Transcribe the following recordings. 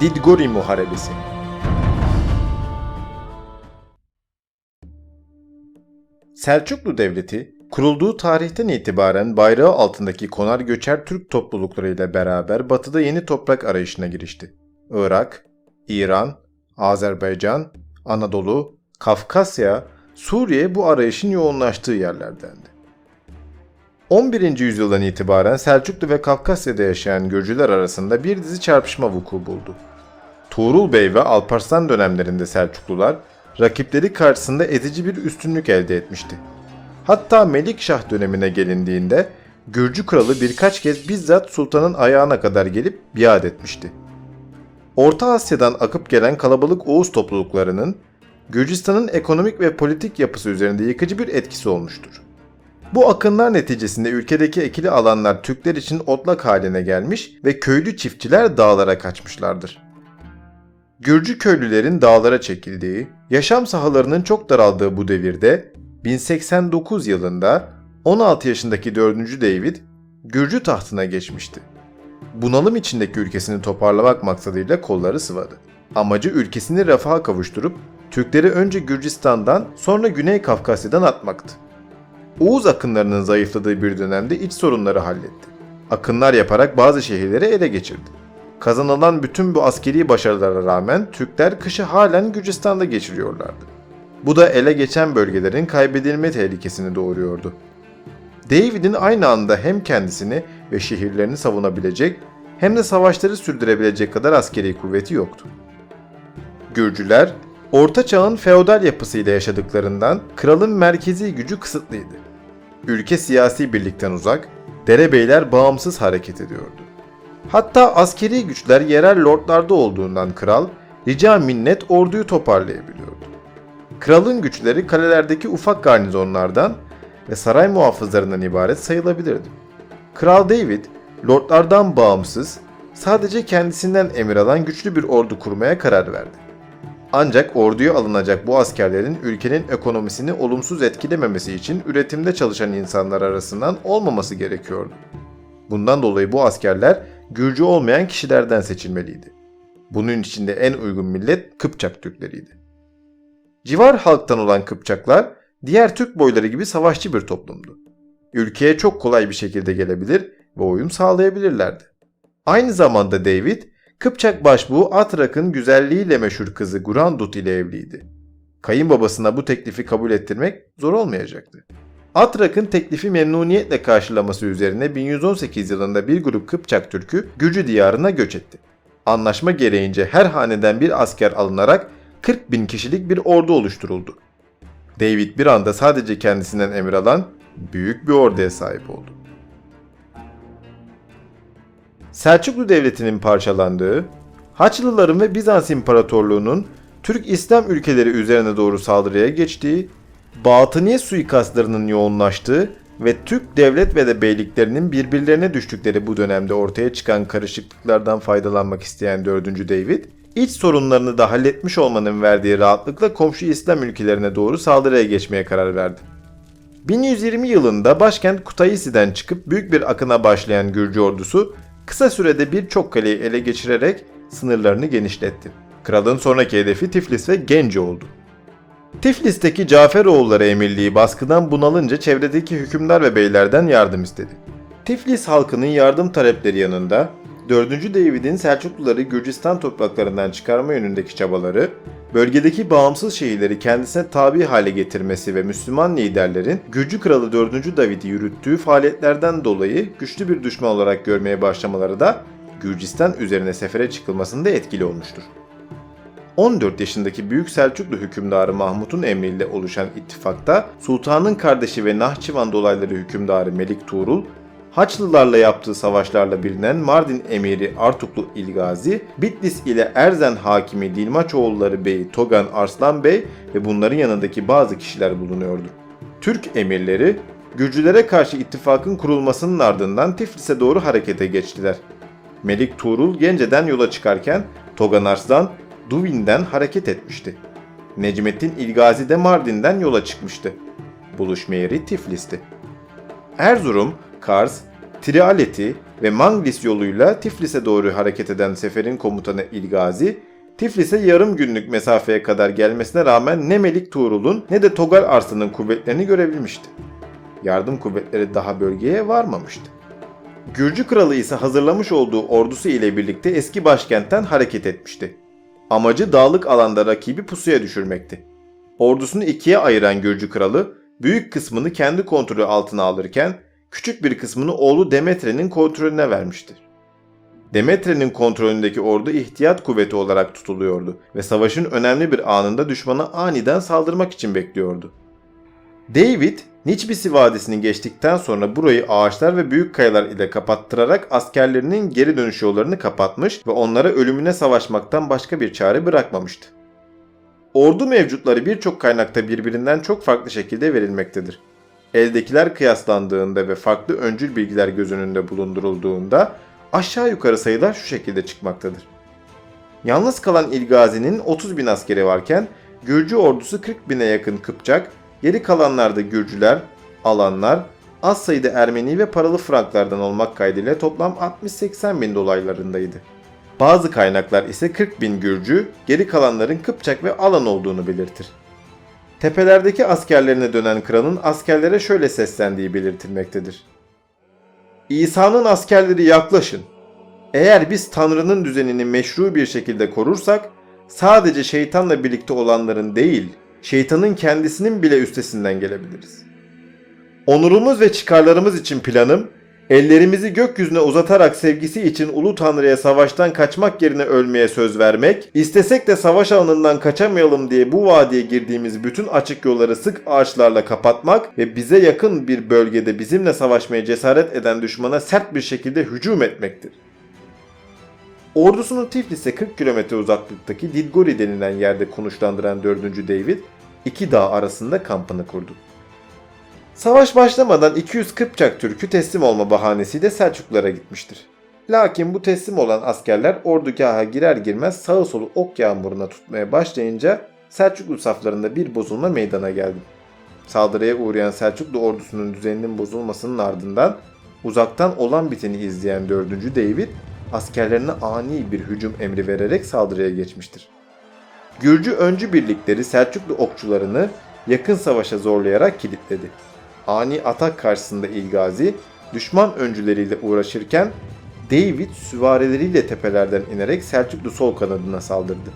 Didgori Muharebesi Selçuklu Devleti, kurulduğu tarihten itibaren bayrağı altındaki konar göçer Türk toplulukları ile beraber batıda yeni toprak arayışına girişti. Irak, İran, Azerbaycan, Anadolu, Kafkasya, Suriye bu arayışın yoğunlaştığı yerlerdendi. 11. yüzyıldan itibaren Selçuklu ve Kafkasya'da yaşayan Gürcüler arasında bir dizi çarpışma vuku buldu. Tuğrul Bey ve Alparslan dönemlerinde Selçuklular rakipleri karşısında ezici bir üstünlük elde etmişti. Hatta Melikşah dönemine gelindiğinde Gürcü kralı birkaç kez bizzat sultanın ayağına kadar gelip biat etmişti. Orta Asya'dan akıp gelen kalabalık Oğuz topluluklarının Gürcistan'ın ekonomik ve politik yapısı üzerinde yıkıcı bir etkisi olmuştur. Bu akınlar neticesinde ülkedeki ekili alanlar Türkler için otlak haline gelmiş ve köylü çiftçiler dağlara kaçmışlardır. Gürcü köylülerin dağlara çekildiği, yaşam sahalarının çok daraldığı bu devirde 1089 yılında 16 yaşındaki 4. David Gürcü tahtına geçmişti. Bunalım içindeki ülkesini toparlamak maksadıyla kolları sıvadı. Amacı ülkesini refaha kavuşturup Türkleri önce Gürcistan'dan sonra Güney Kafkasya'dan atmaktı. Oğuz akınlarının zayıfladığı bir dönemde iç sorunları halletti. Akınlar yaparak bazı şehirleri ele geçirdi. Kazanılan bütün bu askeri başarılara rağmen Türkler kışı halen Gürcistan'da geçiriyorlardı. Bu da ele geçen bölgelerin kaybedilme tehlikesini doğuruyordu. David'in aynı anda hem kendisini ve şehirlerini savunabilecek hem de savaşları sürdürebilecek kadar askeri kuvveti yoktu. Gürcüler, Orta Çağ'ın feodal yapısıyla yaşadıklarından kralın merkezi gücü kısıtlıydı. Ülke siyasi birlikten uzak, derebeyler bağımsız hareket ediyordu. Hatta askeri güçler yerel lordlarda olduğundan kral, rica minnet orduyu toparlayabiliyordu. Kralın güçleri kalelerdeki ufak garnizonlardan ve saray muhafızlarından ibaret sayılabilirdi. Kral David, lordlardan bağımsız, sadece kendisinden emir alan güçlü bir ordu kurmaya karar verdi. Ancak orduya alınacak bu askerlerin ülkenin ekonomisini olumsuz etkilememesi için üretimde çalışan insanlar arasından olmaması gerekiyordu. Bundan dolayı bu askerler Gürcü olmayan kişilerden seçilmeliydi. Bunun içinde en uygun millet Kıpçak Türkleriydi. Civar halktan olan Kıpçaklar diğer Türk boyları gibi savaşçı bir toplumdu. Ülkeye çok kolay bir şekilde gelebilir ve uyum sağlayabilirlerdi. Aynı zamanda David, Kıpçak başbuğu Atrak'ın güzelliğiyle meşhur kızı Gurandut ile evliydi. Kayınbabasına bu teklifi kabul ettirmek zor olmayacaktı. Atrak'ın teklifi memnuniyetle karşılaması üzerine 1118 yılında bir grup Kıpçak Türk'ü Gürcü diyarına göç etti. Anlaşma gereğince her haneden bir asker alınarak 40 bin kişilik bir ordu oluşturuldu. David bir anda sadece kendisinden emir alan büyük bir orduya sahip oldu. Selçuklu Devleti'nin parçalandığı, Haçlıların ve Bizans İmparatorluğu'nun Türk İslam ülkeleri üzerine doğru saldırıya geçtiği, Batıniye suikastlarının yoğunlaştığı ve Türk devlet ve de beyliklerinin birbirlerine düştükleri bu dönemde ortaya çıkan karışıklıklardan faydalanmak isteyen 4. David, iç sorunlarını da halletmiş olmanın verdiği rahatlıkla komşu İslam ülkelerine doğru saldırıya geçmeye karar verdi. 1120 yılında başkent Kutaisi'den çıkıp büyük bir akına başlayan Gürcü ordusu kısa sürede birçok kaleyi ele geçirerek sınırlarını genişletti. Kralın sonraki hedefi Tiflis ve Gence oldu. Tiflis'teki Caferoğulları emirliği baskıdan bunalınca çevredeki hükümdar ve beylerden yardım istedi. Tiflis halkının yardım talepleri yanında 4. David'in Selçukluları Gürcistan topraklarından çıkarma yönündeki çabaları, bölgedeki bağımsız şehirleri kendisine tabi hale getirmesi ve Müslüman liderlerin Gürcü Kralı 4. David'i yürüttüğü faaliyetlerden dolayı güçlü bir düşman olarak görmeye başlamaları da Gürcistan üzerine sefere çıkılmasında etkili olmuştur. 14 yaşındaki Büyük Selçuklu hükümdarı Mahmut'un emriyle oluşan ittifakta Sultanın kardeşi ve Nahçıvan dolayları hükümdarı Melik Tuğrul, Haçlılarla yaptığı savaşlarla bilinen Mardin emiri Artuklu İlgazi, Bitlis ile Erzen hakimi Dilmaçoğulları Bey Togan Arslan Bey ve bunların yanındaki bazı kişiler bulunuyordu. Türk emirleri Gürcülere karşı ittifakın kurulmasının ardından Tiflis'e doğru harekete geçtiler. Melik Tuğrul Gence'den yola çıkarken Togan Arslan Duvin'den hareket etmişti. Necmettin İlgazi de Mardin'den yola çıkmıştı. Buluşma yeri Tiflis'ti. Erzurum, Kars, Trialeti ve Manglis yoluyla Tiflis'e doğru hareket eden seferin komutanı İlgazi, Tiflis'e yarım günlük mesafeye kadar gelmesine rağmen ne Melik Tuğrul'un ne de Togal Arslan'ın kuvvetlerini görebilmişti. Yardım kuvvetleri daha bölgeye varmamıştı. Gürcü kralı ise hazırlamış olduğu ordusu ile birlikte eski başkentten hareket etmişti. Amacı dağlık alanda rakibi pusuya düşürmekti. Ordusunu ikiye ayıran Gürcü kralı büyük kısmını kendi kontrolü altına alırken küçük bir kısmını oğlu Demetre'nin kontrolüne vermiştir. Demetre'nin kontrolündeki ordu ihtiyat kuvveti olarak tutuluyordu ve savaşın önemli bir anında düşmana aniden saldırmak için bekliyordu. David, Niçbisi Vadisi'ni geçtikten sonra burayı ağaçlar ve büyük kayalar ile kapattırarak askerlerinin geri dönüş yollarını kapatmış ve onlara ölümüne savaşmaktan başka bir çare bırakmamıştı. Ordu mevcutları birçok kaynakta birbirinden çok farklı şekilde verilmektedir. Eldekiler kıyaslandığında ve farklı öncül bilgiler göz önünde bulundurulduğunda aşağı yukarı sayılar şu şekilde çıkmaktadır. Yalnız kalan İlgazi'nin 30 bin askeri varken Gürcü ordusu 40 bine yakın Kıpçak, geri kalanlarda Gürcüler, Alanlar, az sayıda Ermeni ve paralı Franklardan olmak kaydıyla toplam 60-80 bin dolaylarındaydı. Bazı kaynaklar ise 40 bin Gürcü, geri kalanların Kıpçak ve Alan olduğunu belirtir. Tepelerdeki askerlerine dönen kralın askerlere şöyle seslendiği belirtilmektedir. İsa'nın askerleri yaklaşın. Eğer biz Tanrı'nın düzenini meşru bir şekilde korursak, sadece şeytanla birlikte olanların değil, şeytanın kendisinin bile üstesinden gelebiliriz. Onurumuz ve çıkarlarımız için planım, ellerimizi gökyüzüne uzatarak sevgisi için Ulu Tanrı'ya savaştan kaçmak yerine ölmeye söz vermek, istesek de savaş alanından kaçamayalım diye bu vadiye girdiğimiz bütün açık yolları sık ağaçlarla kapatmak ve bize yakın bir bölgede bizimle savaşmaya cesaret eden düşmana sert bir şekilde hücum etmektir. Ordusunu Tiflis'e 40 kilometre uzaklıktaki Didgori denilen yerde konuşlandıran 4. David, iki dağ arasında kampını kurdu. Savaş başlamadan 200 Kıpçak Türk'ü teslim olma bahanesiyle Selçuklulara gitmiştir. Lakin bu teslim olan askerler ordugaha girer girmez sağı solu ok yağmuruna tutmaya başlayınca Selçuklu saflarında bir bozulma meydana geldi. Saldırıya uğrayan Selçuklu ordusunun düzeninin bozulmasının ardından uzaktan olan biteni izleyen 4. David askerlerine ani bir hücum emri vererek saldırıya geçmiştir. Gürcü öncü birlikleri Selçuklu okçularını yakın savaşa zorlayarak kilitledi. Ani atak karşısında İlgazi düşman öncüleriyle uğraşırken David süvarileriyle tepelerden inerek Selçuklu sol kanadına saldırdı.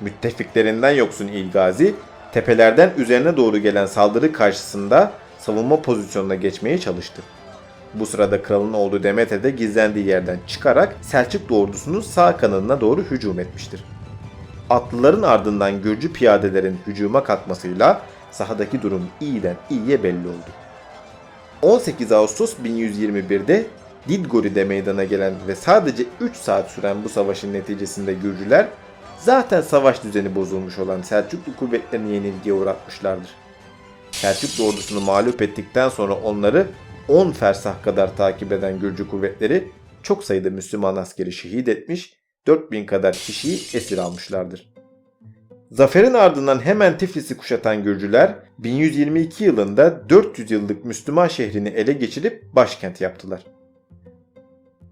Müttefiklerinden yoksun İlgazi tepelerden üzerine doğru gelen saldırı karşısında savunma pozisyonuna geçmeye çalıştı. Bu sırada kralın oğlu Demetre de gizlendiği yerden çıkarak Selçuklu ordusunun sağ kanadına doğru hücum etmiştir. Atlıların ardından Gürcü piyadelerin hücuma kalkmasıyla sahadaki durum iyiden iyiye belli oldu. 18 Ağustos 1121'de Didgori'de meydana gelen ve sadece 3 saat süren bu savaşın neticesinde Gürcüler zaten savaş düzeni bozulmuş olan Selçuklu kuvvetlerini yenilgiye uğratmışlardır. Selçuklu ordusunu mağlup ettikten sonra onları 10 fersah kadar takip eden Gürcü kuvvetleri çok sayıda Müslüman askeri şehit etmiş, 4000 kadar kişiyi esir almışlardır. Zaferin ardından hemen Tiflis'i kuşatan Gürcüler 1122 yılında 400 yıllık Müslüman şehrini ele geçirip başkent yaptılar.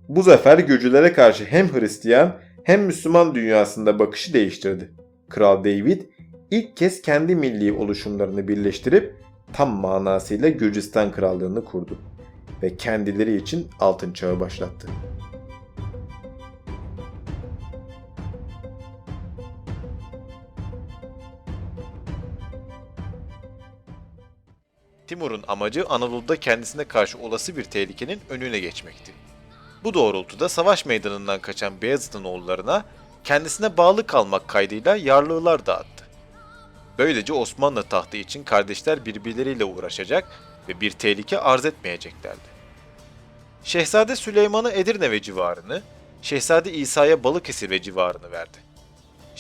Bu zafer Gürcülere karşı hem Hristiyan hem Müslüman dünyasında bakışı değiştirdi. Kral David ilk kez kendi milli oluşumlarını birleştirip tam manasıyla Gürcistan krallığını kurdu ve kendileri için altın çağı başlattı. Timur'un amacı Anadolu'da kendisine karşı olası bir tehlikenin önüne geçmekti. Bu doğrultuda savaş meydanından kaçan Beyazıt'ın oğullarına kendisine bağlı kalmak kaydıyla yarlılar dağıttı. Böylece Osmanlı tahtı için kardeşler birbirleriyle uğraşacak ve bir tehlike arz etmeyeceklerdi. Şehzade Süleyman'a Edirne ve civarını, Şehzade İsa'ya Balıkesir ve civarını verdi.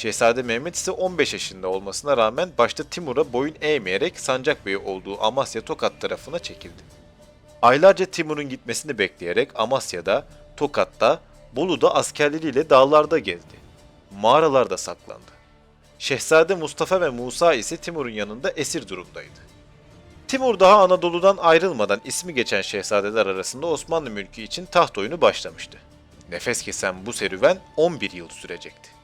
Şehzade Mehmet ise 15 yaşında olmasına rağmen başta Timur'a boyun eğmeyerek sancak beyi olduğu Amasya Tokat tarafına çekildi. Aylarca Timur'un gitmesini bekleyerek Amasya'da, Tokat'ta, Bolu'da askerleriyle dağlarda gezdi. Mağaralarda saklandı. Şehzade Mustafa ve Musa ise Timur'un yanında esir durumdaydı. Timur daha Anadolu'dan ayrılmadan ismi geçen şehzadeler arasında Osmanlı mülkü için taht oyunu başlamıştı. Nefes kesen bu serüven 11 yıl sürecekti.